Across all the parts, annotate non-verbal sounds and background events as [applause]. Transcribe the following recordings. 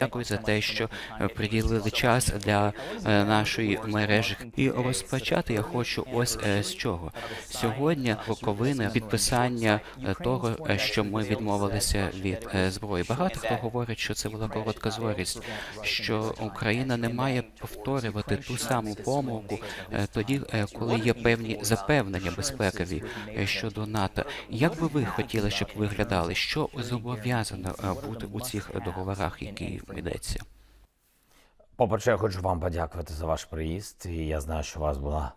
Дякую за те, що приділили час для е, нашої мережі. І розпочати я хочу ось е, з чого. Сьогодні роковини підписання е, того, що ми відмовилися від зброї. Багато хто говорить, що це була коротка зорість, що Україна не має повторювати ту саму помилку тоді, коли є певні запевнення безпекові щодо НАТО. Як би ви хотіли, щоб виглядали? Що зобов'язано бути у цих договорах, які йдеться? По-перше, я хочу вам подякувати за ваш приїзд. І я знаю, що у вас було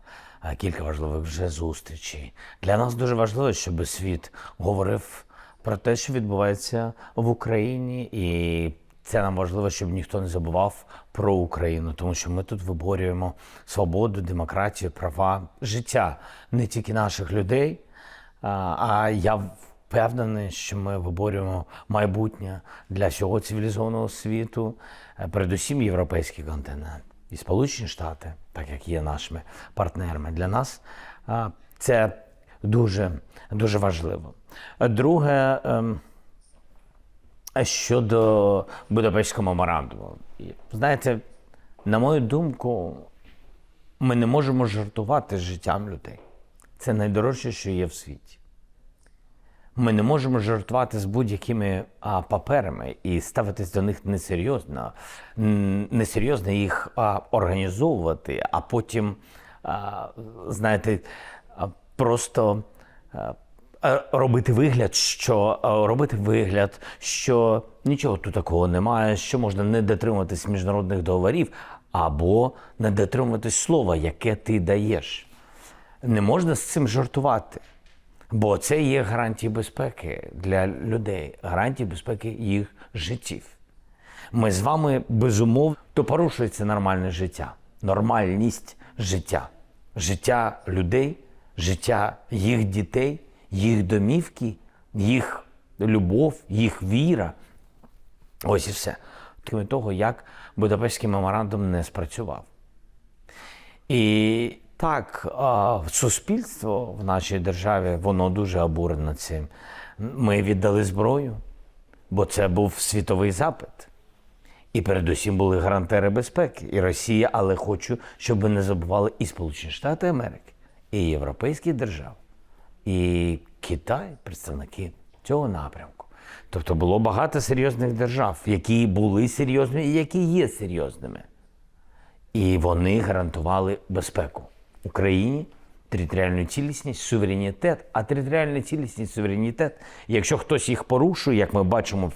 е, кілька важливих вже зустрічей. Для нас дуже важливо, щоб світ говорив про те, що відбувається в Україні, і це нам важливо, щоб ніхто не забував про Україну, тому що ми тут виборюємо свободу, демократію, права, життя не тільки наших людей, а я впевнений, що ми виборюємо майбутнє для всього цивілізованого світу, е, передусім європейський континент і Сполучені Штати, так як є нашими партнерами. Для нас це дуже, дуже важливо. Друге, ем, щодо Будапештського меморандуму. Знаєте, на мою думку, ми не можемо жартувати з життям людей. Це найдорожче, що є в світі. Ми не можемо жартувати з будь-якими а, паперами і ставитись до них несерйозно, несерйозно їх а, організовувати, а потім, а, знаєте, просто а, робити вигляд, що а, робити вигляд, що нічого тут такого немає, що можна не дотримуватись міжнародних договорів або не дотримуватись слова, яке ти даєш. Не можна з цим жартувати. Бо це є гарантії безпеки для людей, гарантії безпеки їх життів. Ми з вами безумовно то порушується нормальне життя, нормальність життя, життя людей, життя їх дітей, їх домівки, їх любов, їх віра. Ось і все. Крім того, як Будапештський меморандум не спрацював. І так, суспільство в нашій державі воно дуже обурено цим. Ми віддали зброю, бо це був світовий запит. І передусім були гарантери безпеки. І Росія, але хочу, щоб ви не забували і Сполучені Штати Америки, і європейські держави, і Китай, представники цього напрямку. Тобто було багато серйозних держав, які були серйозними і які є серйозними. І вони гарантували безпеку Україні, територіальну цілісність, суверенітет. А територіальна цілісність, суверенітет, якщо хтось їх порушує, як ми бачимо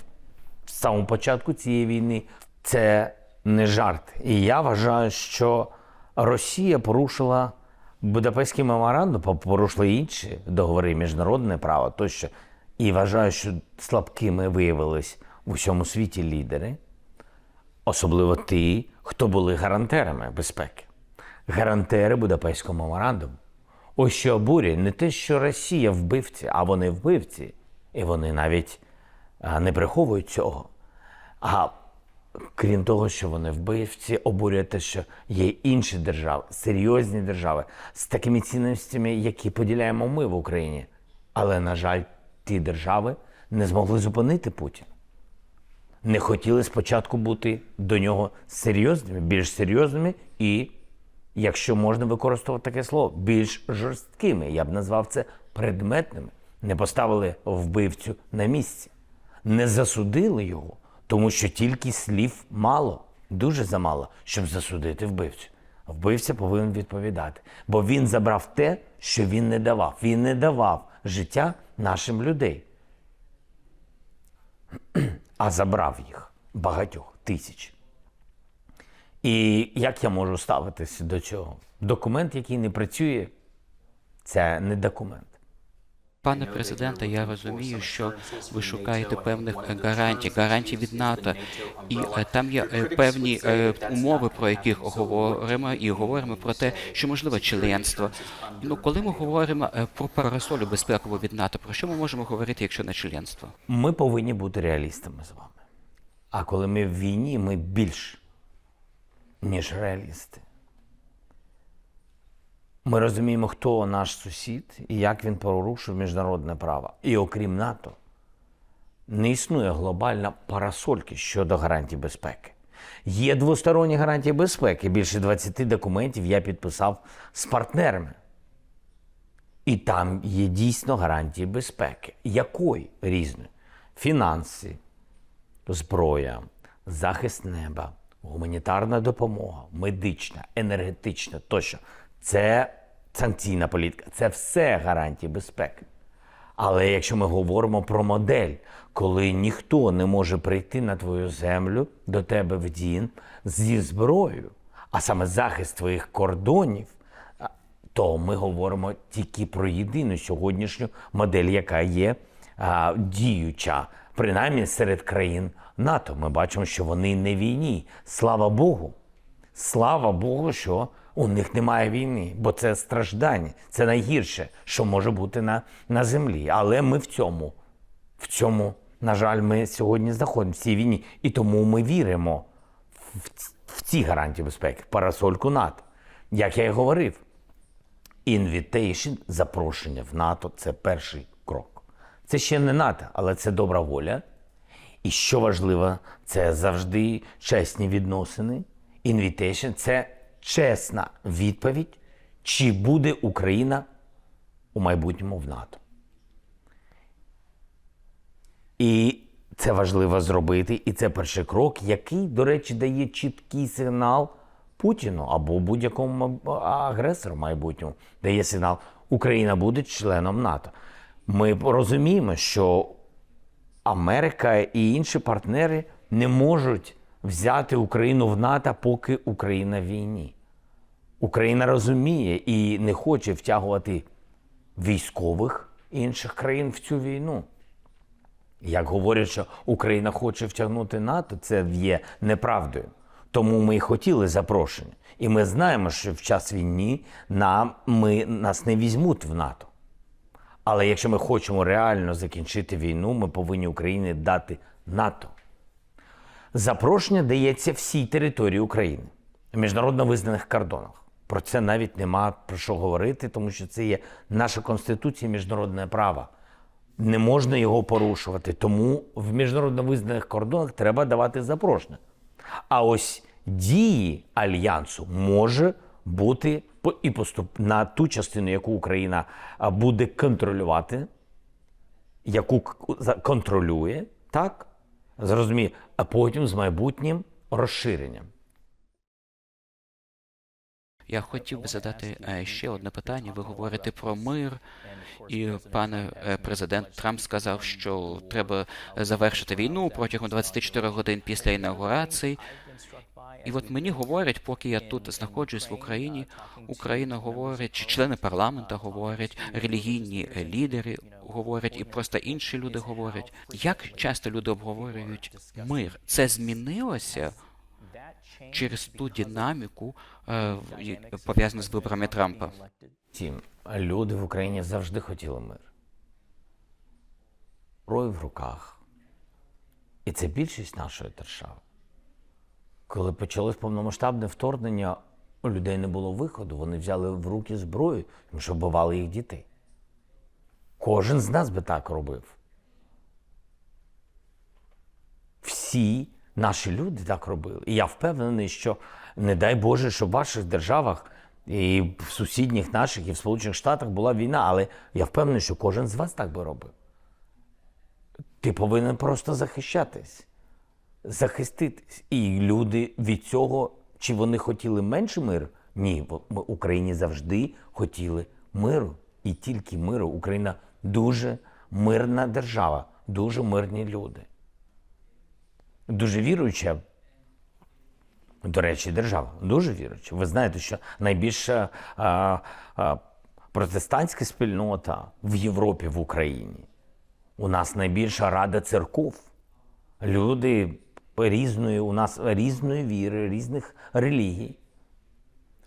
в самому початку цієї війни, це не жарт. І я вважаю, що Росія порушила Будапештський меморандум, порушила інші договори, міжнародне право тощо. І вважаю, що слабкими виявились в усьому світі лідери особливо ті, хто були гарантерами безпеки, гарантери Будапештського меморандуму. Ось що обурює не те, що Росія вбивці, а вони вбивці, і вони навіть не приховують цього. А крім того, що вони вбивці, обурює те, що є інші держави, серйозні держави з такими цінностями, які поділяємо ми в Україні. Але, на жаль, ті держави не змогли зупинити Путіна не хотіли спочатку бути до нього серйозними, більш серйозними і, якщо можна використовувати таке слово, більш жорсткими. Я б назвав це предметними. Не поставили вбивцю на місці, не засудили його, тому що тільки слів мало, дуже замало, щоб засудити вбивцю. Вбивця повинен відповідати, бо він забрав те, що він не давав. Він не давав життя нашим людей [clears throat] а забрав їх багатьох тисяч. І як я можу ставитися до цього? Документ, який не працює, це не документ. Пане президенте, я розумію, що ви шукаєте певних гарантій, гарантій від НАТО, і е, там є е, певні е, умови, про яких говоримо, і говоримо про те, що можливо членство. Ну, коли ми говоримо про парасолю безпекову від НАТО, про що ми можемо говорити, якщо не членство? Ми повинні бути реалістами з вами. А коли ми в війні, ми більш ніж реалісти. Ми розуміємо, хто наш сусід і як він порушив міжнародне право. І окрім НАТО, Не існує глобальна парасольки щодо гарантій безпеки. Є двосторонні гарантії безпеки. Більше 20 документів я підписав з партнерами. І там є дійсно гарантії безпеки. Якої різної? Фінанси, зброя, захист неба, гуманітарна допомога, медична, енергетична тощо. Це санкційна політика, це все гарантії безпеки. Але якщо ми говоримо про модель, коли ніхто не може прийти на твою землю до тебе в дім зі зброєю, а саме захист твоїх кордонів, то ми говоримо тільки про єдину сьогоднішню модель, яка є а, діюча, принаймні серед країн НАТО. Ми бачимо, що вони не війні. Слава Богу. Слава Богу, що у них немає війни, бо це страждання, це найгірше, що може бути на, на землі. Але ми в цьому, в цьому, на жаль, ми сьогодні знаходимося в цій війні. І тому ми віримо в, в ці гарантії безпеки, в парасольку НАТО. Як я і говорив, Invitation, запрошення в НАТО це перший. Це ще не НАТО, але це добра воля. І що важливо, це завжди чесні відносини. Invitation – це чесна відповідь, чи буде Україна у майбутньому в НАТО. І це важливо зробити, і це перший крок, який, до речі, дає чіткий сигнал Путіну або будь-якому агресору майбутньому, дає сигнал, Україна буде членом НАТО. Ми розуміємо, що Америка і інші партнери не можуть взяти Україну в НАТО, поки Україна в війні. Україна розуміє і не хоче втягувати військових інших країн в цю війну. Як говорять, що Україна хоче втягнути НАТО, це є неправдою. Тому ми і хотіли запрошення. І ми знаємо, що в час війни нам, ми, нас не візьмуть в НАТО. Але якщо ми хочемо реально закінчити війну, ми повинні Україні дати НАТО. Запрошення дається всій території України в міжнародно визнаних кордонах. Про це навіть нема про що говорити, тому що це є наша конституція, міжнародне право. Не можна його порушувати. Тому в міжнародно визнаних кордонах треба давати запрошення. А ось дії альянсу може бути і поступ на ту частину, яку Україна буде контролювати, яку контролює, так? Зрозуміє, а потім з майбутнім розширенням. Я хотів би задати е, ще одне питання. Ви говорите про мир, і пане е, президент Трамп сказав, що треба завершити війну протягом 24 годин після інаугурації. І от мені говорять, поки я тут знаходжусь в Україні, Україна говорить, чи члени парламенту говорять, релігійні лідери говорять, і просто інші люди говорять. Як часто люди обговорюють мир? Це змінилося через ту динаміку, е, пов'язану з виборами Трампа? Втім, люди в Україні завжди хотіли мир. Рой в руках. І це більшість нашої держави. Коли почалось повномасштабне вторгнення, у людей не було виходу, вони взяли в руки зброю, тому що вбивали їх дітей. Кожен з нас би так робив. Всі наші люди так робили. І я впевнений, що не дай Боже, що в ваших державах і в сусідніх наших, і в Сполучених Штатах була війна, але я впевнений, що кожен з вас так би робив. Ти повинен просто захищатись, захиститись. І люди від цього, чи вони хотіли менше миру? Ні, в Україні завжди хотіли миру. І тільки миру. Україна дуже мирна держава, дуже мирні люди. Дуже віруюча, до речі, держава, дуже віруюча. Ви знаєте, що найбільша а, а, протестантська спільнота в Європі, в Україні. У нас найбільша рада церков. Люди різної, у нас різної віри, різних релігій.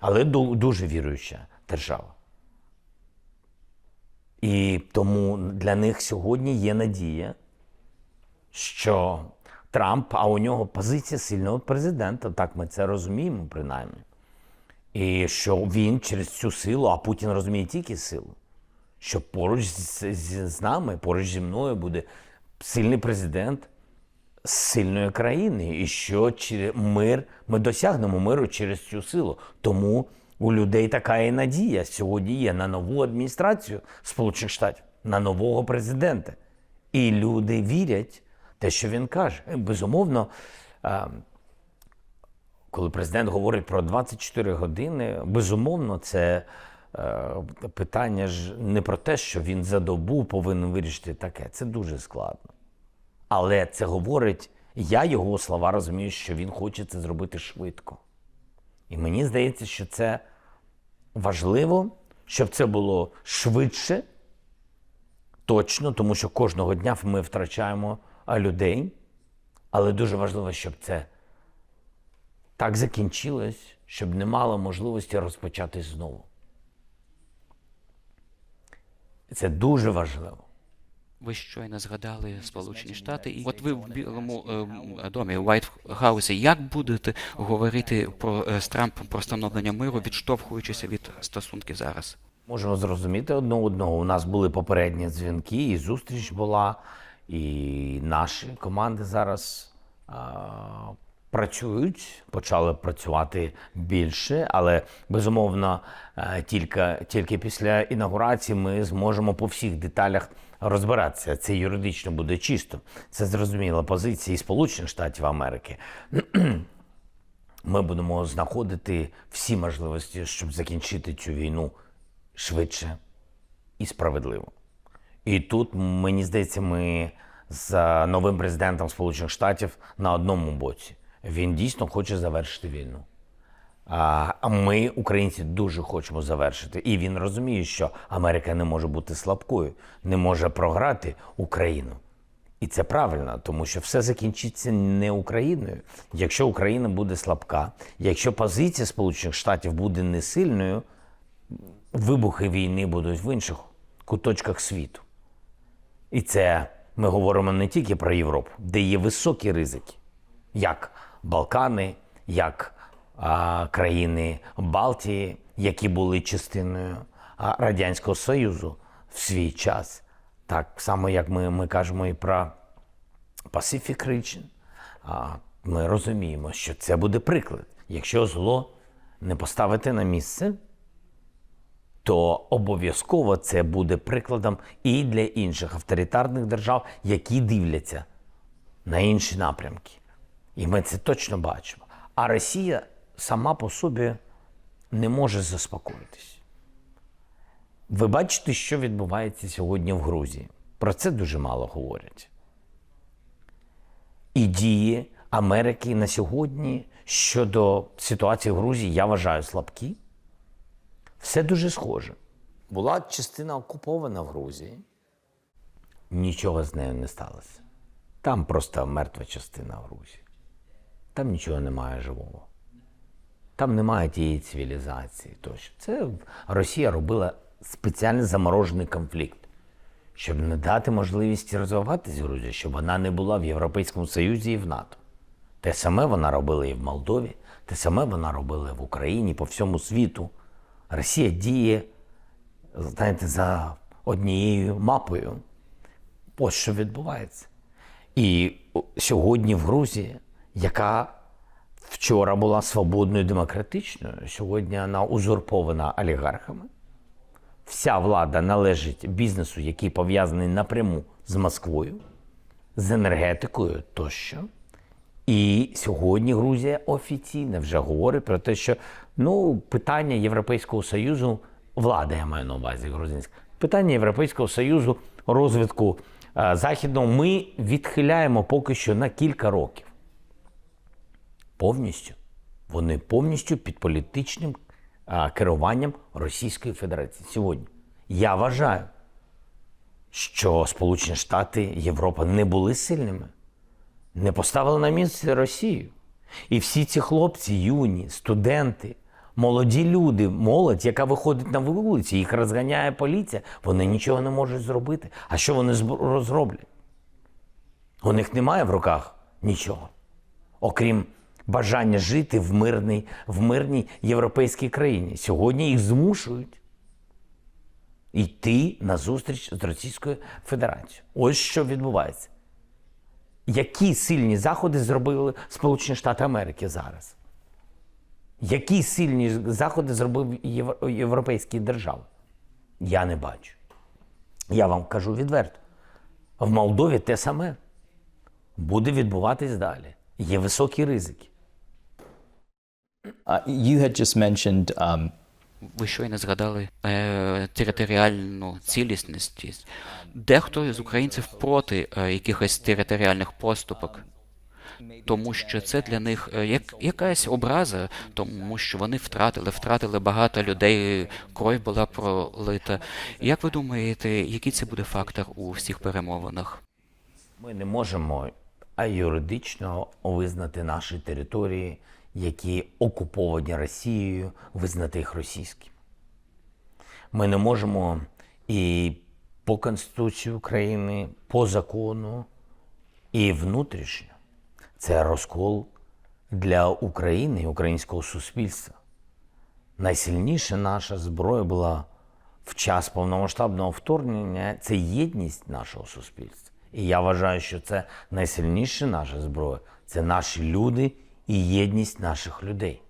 Але дуже віруюча держава. І тому для них сьогодні є надія, що Трамп, а у нього позиція сильного президента, так ми це розуміємо, принаймні. І що він через цю силу, а Путін розуміє тільки силу, що поруч з, з, з нами, поруч зі мною буде сильний президент сильної країни, і що через мир ми досягнемо миру через цю силу. Тому у людей така і надія сьогодні є на нову адміністрацію Сполучених Штатів, на нового президента. І люди вірять те, що він каже. Безумовно, е, коли президент говорить про 24 години, безумовно, це е, питання ж не про те, що він за добу повинен вирішити таке. Це дуже складно. Але це говорить, я його слова розумію, що він хоче це зробити швидко. І мені здається, що це важливо, щоб це було швидше, точно, тому що кожного дня ми втрачаємо людей. Але дуже важливо, щоб це так закінчилось, щоб не мало можливості розпочати знову. Це дуже важливо. Ви щойно згадали Сполучені Штати, і от ви в Білому е, домі White House, як будете говорити про е, з Трампом про встановлення миру, відштовхуючися від стосунків зараз? Можемо зрозуміти одне одного. У нас були попередні дзвінки, і зустріч була, і наші команди зараз а, працюють, почали працювати більше, але безумовно е, тільки, тільки після інаугурації ми зможемо по всіх деталях розбиратися. Це юридично буде чисто. Це зрозуміла позиція і Сполучених Штатів Америки. Ми будемо знаходити всі можливості, щоб закінчити цю війну швидше і справедливо. І тут, мені здається, ми з новим президентом Сполучених Штатів на одному боці. Він дійсно хоче завершити війну. А ми, українці, дуже хочемо завершити. І він розуміє, що Америка не може бути слабкою, не може програти Україну. І це правильно, тому що все закінчиться не Україною. Якщо Україна буде слабка, якщо позиція Сполучених Штатів буде несильною, вибухи війни будуть в інших куточках світу. І це ми говоримо не тільки про Європу, де є високі ризики, як Балкани, як країни Балтії, які були частиною Радянського Союзу в свій час. Так само, як ми, ми кажемо і про Pacific Region. Ми розуміємо, що це буде приклад. Якщо зло не поставити на місце, то обов'язково це буде прикладом і для інших авторитарних держав, які дивляться на інші напрямки. І ми це точно бачимо. А Росія сама по собі не може заспокоїтись. Ви бачите, що відбувається сьогодні в Грузії. Про це дуже мало говорять. І дії Америки на сьогодні щодо ситуації в Грузії, я вважаю, слабкі. Все дуже схоже. Була частина окупована в Грузії. Нічого з нею не сталося. Там просто мертва частина в Грузії. Там нічого немає живого. Там немає тієї цивілізації. Тощо. Це Росія робила спеціально заморожений конфлікт, щоб не дати можливість розвиватися Грузії, щоб вона не була в Європейському Союзі і в НАТО. Те саме вона робила і в Молдові, те саме вона робила в Україні, по всьому світу. Росія діє, знаєте, за однією мапою. Ось що відбувається. І сьогодні в Грузії, яка вчора була свободною демократичною, сьогодні вона узурпована олігархами. Вся влада належить бізнесу, який пов'язаний напряму з Москвою, з енергетикою тощо. І сьогодні Грузія офіційно вже говорить про те, що ну, питання Європейського Союзу, влада, я маю на увазі грузинська, питання Європейського Союзу розвитку е, західного ми відхиляємо поки що на кілька років. Повністю. Вони повністю під політичним керуванням Російської Федерації сьогодні. Я вважаю, що Сполучені Штати, Європа не були сильними не поставили на місце Росію. І всі ці хлопці, юні, студенти, молоді люди, молодь, яка виходить на вулиці, їх розганяє поліція, вони нічого не можуть зробити. А що вони зб- зроблять? У них немає в руках нічого, окрім бажання жити в мирній, в мирній європейській країні. Сьогодні їх змушують йти на зустріч з Російською Федерацією. Ось що відбувається. Які сильні заходи зробили Сполучені Штати Америки зараз? Які сильні заходи зробив Євро- європейські держави? Я не бачу. Я вам кажу відверто. В Молдові те саме буде відбуватись далі. Є високі ризики. Uh, you had just mentioned um, Ви щойно згадали е, територіальну цілісність. Дехто з українців проти е, якихось територіальних поступок, тому що це для них е, як якась образа, тому що вони втратили, втратили багато людей, кров була пролита. Як ви думаєте, який це буде фактор у всіх перемовинах? Ми не можемо а юридично визнати наші території, які окуповані Росією, визнати їх російськими. Ми не можемо і по Конституції України, по закону, і внутрішньо. Це розкол для України і українського суспільства. Найсильніша наша зброя була в час повномасштабного вторгнення це єдність нашого суспільства. І я вважаю, що це найсильніша наша зброя це наші люди і єдність наших людей.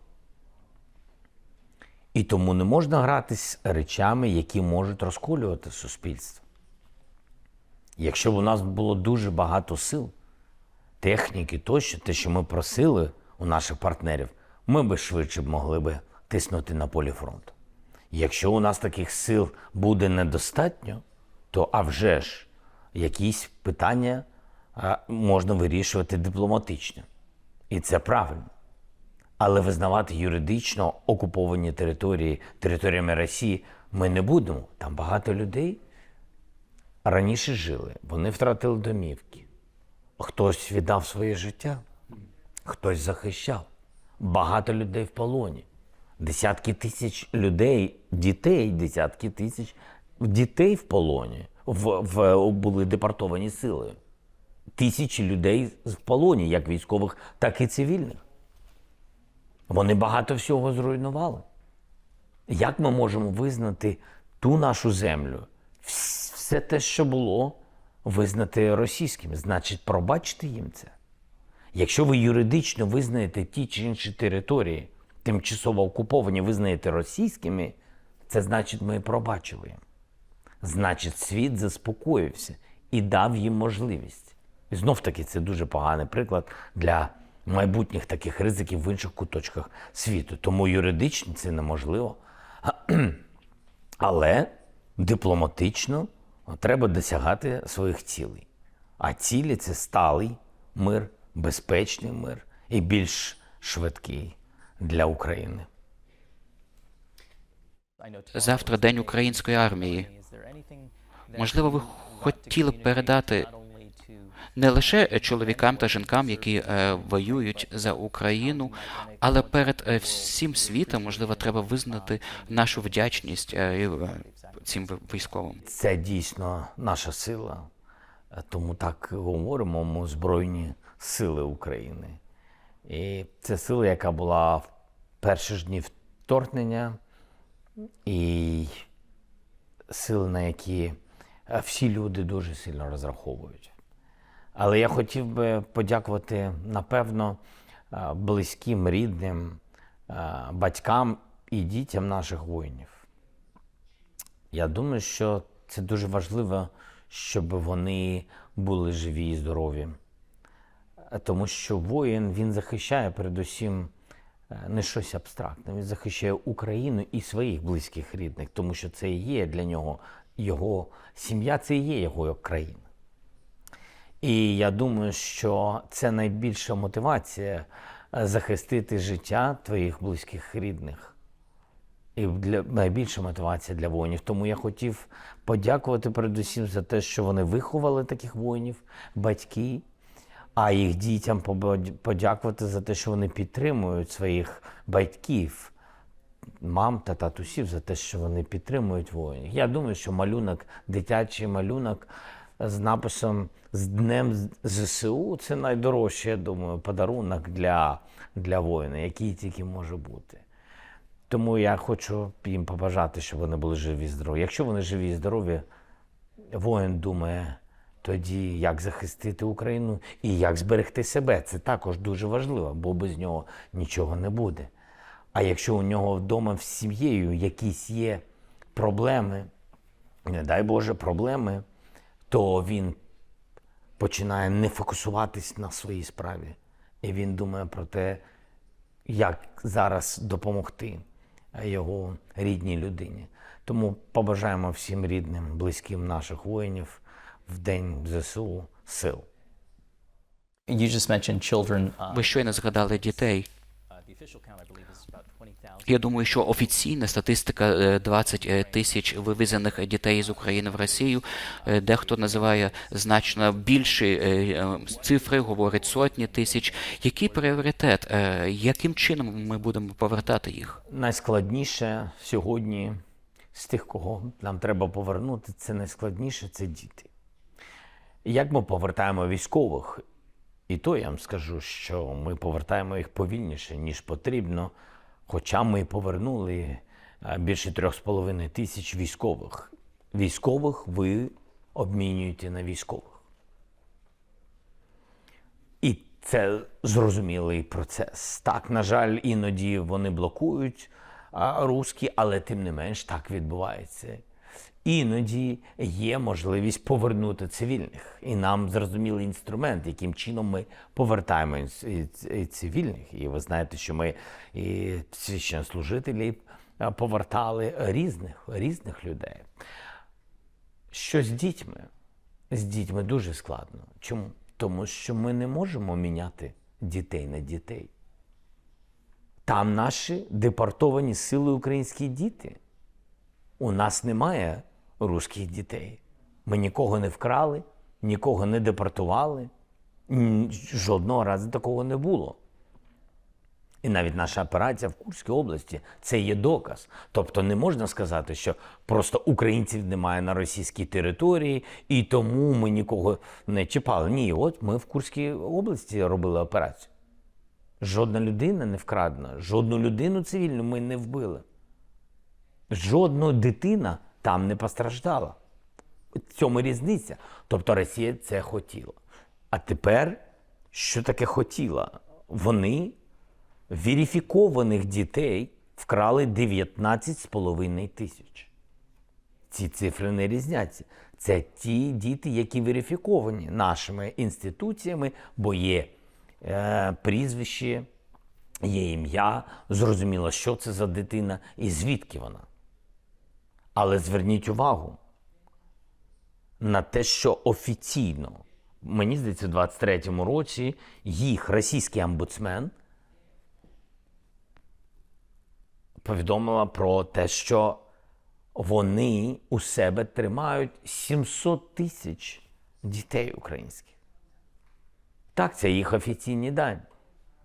І тому не можна гратись речами, які можуть розколювати суспільство. Якщо б у нас було дуже багато сил, техніки тощо, те, що ми просили у наших партнерів, ми би швидше могли би тиснути на полі фронту. Якщо у нас таких сил буде недостатньо, то а вже ж якісь питання можна вирішувати дипломатично. І це правильно. Але визнавати юридично окуповані території територіями Росії ми не будемо. Там багато людей раніше жили, вони втратили домівки. Хтось віддав своє життя, хтось захищав. Багато людей в полоні. Десятки тисяч людей, дітей, десятки тисяч дітей в полоні в, в, були депортовані силою. Тисячі людей в полоні, як військових, так і цивільних. Вони багато всього зруйнували. Як ми можемо визнати ту нашу землю, все те, що було, визнати російським? Значить, пробачте їм це. Якщо ви юридично визнаєте ті чи інші території, тимчасово окуповані, визнаєте російськими, це значить, ми пробачили їм. Значить, світ заспокоївся і дав їм можливість. І знов таки це дуже поганий приклад для майбутніх таких ризиків в інших куточках світу. Тому юридично це неможливо. [clears throat] Але дипломатично треба досягати своїх цілей. А цілі це сталий мир, безпечний мир і більш швидкий для України. Завтра день української армії. Можливо, ви хотіли б передати не лише чоловікам та жінкам, які е, воюють за Україну, але перед е, всім світом, можливо, треба визнати нашу вдячність е, е, цим військовим. Це дійсно наша сила. Е, Тому так говоримо ми Збройні Сили України. І це сила, яка була в перші ж дні вторгнення, і сили, на які е, всі люди дуже сильно розраховують. Але я хотів би подякувати, напевно, е, близьким, рідним, е, батькам і дітям наших воїнів. Я думаю, що це дуже важливо, щоб вони були живі і здорові. Тому що воїн він захищає передусім е, не щось абстрактне, він захищає Україну і своїх близьких рідних, тому що це і є для нього його сім'я, це і є його країна. І я думаю, що це найбільша мотивація е, захистити життя твоїх близьких рідних. І для найбільша мотивація для воїнів. Тому я хотів подякувати передусім за те, що вони виховали таких воїнів, батьки, а їх дітям подякувати за те, що вони підтримують своїх батьків, мам та татусів за те, що вони підтримують воїнів. Я думаю, що малюнок, дитячий малюнок з написом з Днем ЗСУ це найдорожчий, я думаю, подарунок для, для воїна, який тільки може бути. Тому я хочу їм побажати, щоб вони були живі і здорові. Якщо вони живі і здорові, воїн думає, тоді як захистити Україну і як зберегти себе. Це також дуже важливо, бо без нього нічого не буде. А якщо у нього вдома з сім'єю якісь є проблеми, не дай Боже, проблеми, то він починає не фокусуватись на своїй справі. І він думає про те, як зараз допомогти його рідній людині. Тому побажаємо всім рідним, близьким наших воїнів в день ЗСУ сил. You just mentioned children. Uh, Ви щойно згадали дітей. Я думаю, що офіційна статистика е, 20 тисяч вивезених дітей з України в Росію. Е, Дехто називає значно більші е, е, цифри, говорить сотні тисяч. Який пріоритет? Е, Яким чином ми будемо повертати їх? Найскладніше сьогодні з тих, кого нам треба повернути, це найскладніше це діти. Як ми повертаємо військових? І то я вам скажу, що ми повертаємо їх повільніше, ніж потрібно. Хоча ми повернули е, більше трьох з половиною тисяч військових. Військових ви обмінюєте на військових. І це зрозумілий процес. Так, на жаль, іноді вони блокують русські, але тим не менш так відбувається. Іноді є можливість повернути цивільних, і нам зрозумілий інструмент, яким чином ми повертаємо цивільних. І ви знаєте, що ми і священнослужителів повертали різних, різних людей. Що з дітьми? З дітьми дуже складно. Чому? Тому що ми не можемо міняти дітей на дітей. Там наші депортовані сили українські діти. У нас немає русських дітей. Ми нікого не вкрали, нікого не депортували. Жодного разу такого не було. І навіть наша операція в Курській області це є доказ. Тобто не можна сказати, що просто українців немає на російській території, і тому ми нікого не чіпали. Ні, от ми в Курській області робили операцію. Жодна людина не вкрадена, жодну людину цивільну ми не вбили. Жодна дитина там не постраждала. В цьому різниця. Тобто Росія це хотіла. А тепер, що таке хотіла? Вони верифікованих дітей вкрали 19,5 тисяч. Ці цифри не різняться. Це ті діти, які верифіковані нашими інституціями, бо є е, прізвище, є ім'я, зрозуміло, що це за дитина і звідки вона. Але зверніть увагу на те, що офіційно, мені здається, у 23-му році їх російський омбудсмен повідомила про те, що вони у себе тримають 700 тисяч дітей українських. Так, це їх офіційні дані.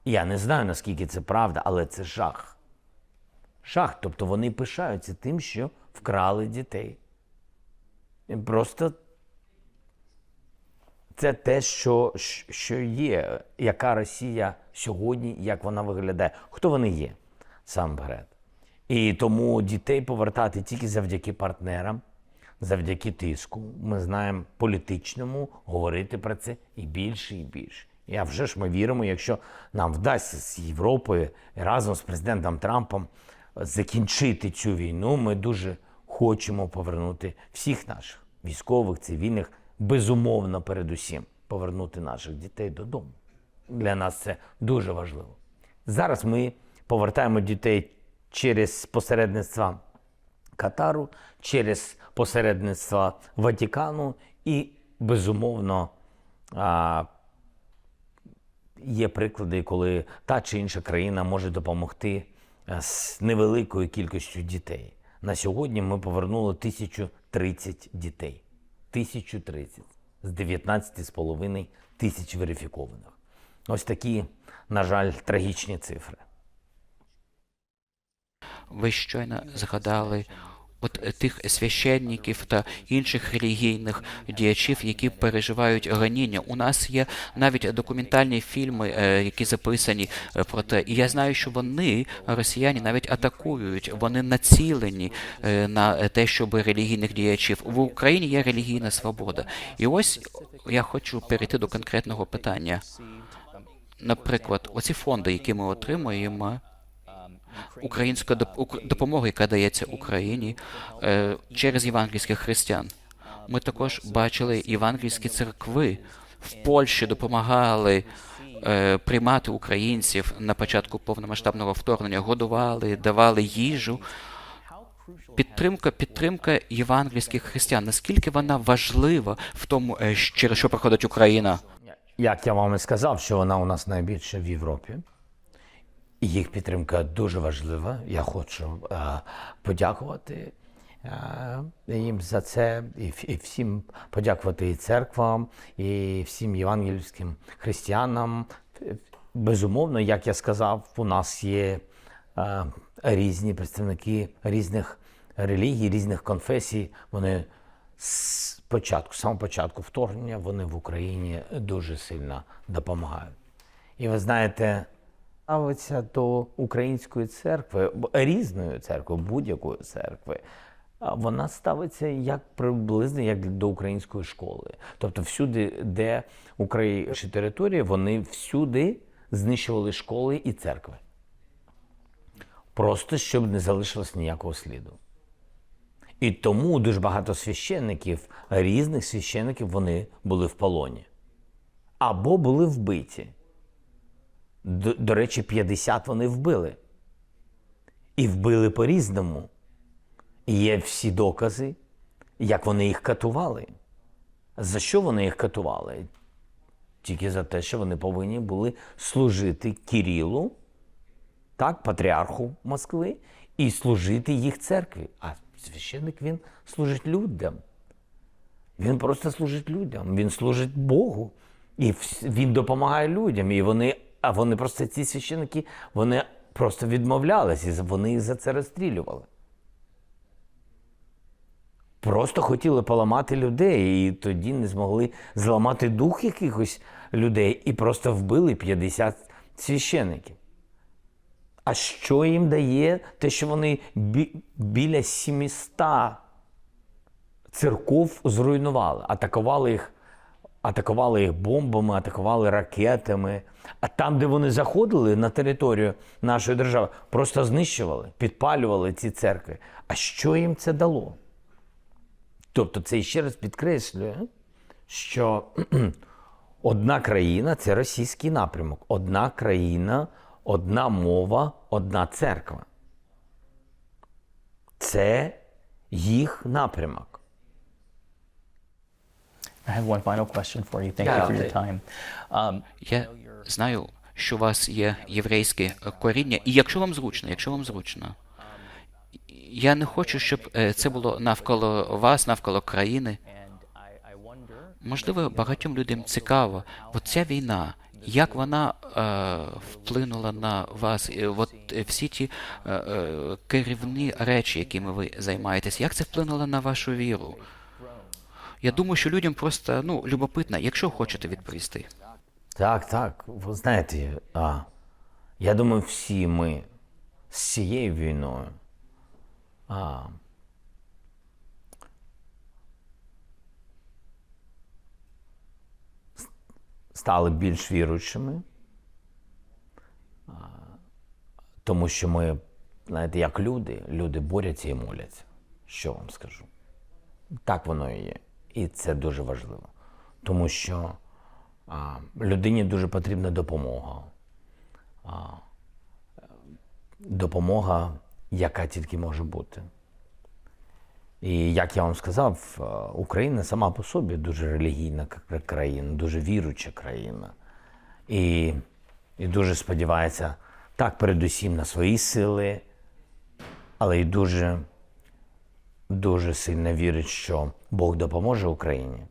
Я не знаю, наскільки це правда, але це жах. Жах. Тобто вони пишаються тим, що вкрали дітей. Просто це те, що, що є, яка Росія сьогодні, як вона виглядає, хто вони є сам перед. І тому дітей повертати тільки завдяки партнерам, завдяки тиску. Ми знаємо політичному говорити про це і більше, і більше. І а вже ж ми віримо, якщо нам вдасться з Європою разом з президентом Трампом закінчити цю війну, ми дуже хочемо повернути всіх наших військових, цивільних, безумовно, передусім, повернути наших дітей додому. Для нас це дуже важливо. Зараз ми повертаємо дітей через посередництва Катару, через посередництва Ватикану і, безумовно, є приклади, коли та чи інша країна може допомогти з невеликою кількістю дітей. На сьогодні ми повернули 1030 дітей. 1030 з 19,5 тисяч верифікованих. Ось такі, на жаль, трагічні цифри. Ви щойно згадали от е, тих священників та інших релігійних діячів, які переживають раніння. У нас є навіть документальні фільми, е, які записані е, про те. І я знаю, що вони, росіяни, навіть атакують, вони націлені на те, щоб релігійних діячів в Україні є релігійна свобода. І ось я хочу перейти до конкретного питання. Наприклад, оці фонди, які ми отримуємо, українська доп- допомога, яка дається Україні е, через євангельських християн. Ми також бачили євангельські церкви в Польщі допомагали е, приймати українців на початку повномасштабного вторгнення, годували, давали їжу. Підтримка, підтримка євангельських християн. Наскільки вона важлива в тому, е, через що проходить Україна? Як я вам і сказав, що вона у нас найбільша в Європі. Їх підтримка дуже важлива. Я хочу е, подякувати е, їм за це, і, всім подякувати і церквам, і всім євангельським християнам. Безумовно, як я сказав, у нас є е, різні представники різних релігій, різних конфесій. Вони з початку, з самого початку вторгнення, вони в Україні дуже сильно допомагають. І ви знаєте, ставиться до української церкви, різної церкви, будь-якої церкви. Вона ставиться як приблизно як до української школи. Тобто, всюди, де українські території, вони всюди знищували школи і церкви. Просто щоб не залишилось ніякого сліду. І тому дуже багато священників, різних священників, вони були в полоні. Або були вбиті. До, до речі, 50 вони вбили. І вбили по-різному. Є всі докази, як вони їх катували. За що вони їх катували? Тільки за те, що вони повинні були служити Кирилу, так, патріарху Москви, і служити їх церкві. А священник він служить людям. Він просто служить людям, він служить Богу. І він допомагає людям. І вони, а вони просто ці священники, вони просто відмовлялись, і вони їх за це розстрілювали. Просто хотіли поламати людей, і тоді не змогли зламати дух якихось людей і просто вбили 50 священиків. А що їм дає те, що вони бі- біля 700 церков зруйнували, атакували їх, атакували їх бомбами, атакували ракетами. А там, де вони заходили на територію нашої держави, просто знищували, підпалювали ці церкви. А що їм це дало? Тобто це ще раз підкреслює, що [clears throat] одна країна це російський напрямок, одна країна, одна мова, одна церква. Це їх напрямок. I have one final question for you. Thank Yeah, you for your time. Um, Я знаю, що у вас є єврейське е, коріння, і якщо вам зручно, якщо вам зручно, я не хочу, щоб е, це було навколо вас, навколо країни. Можливо, багатьом людям цікаво, от ця війна, як вона е, вплинула на вас, І от е, всі ті е, е, керівні речі, якими ви займаєтесь, як це вплинуло на вашу віру? Я думаю, що людям просто ну любопитно, якщо хочете відповісти. Так, так. Ви знаєте, а, я думаю, всі ми з цією війною а, стали більш віруючими, а, тому що ми, знаєте, як люди, люди борються і моляться. Що вам скажу? Так воно і є. І це дуже важливо. Тому що а, людині дуже потрібна допомога. А, допомога, яка тільки може бути. І як я вам сказав, Україна сама по собі дуже релігійна країна, дуже віруча країна. І, і дуже сподівається, так, передусім на свої сили, але й дуже, дуже сильно вірить, що Бог допоможе Україні.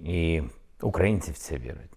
І українці в це вірять.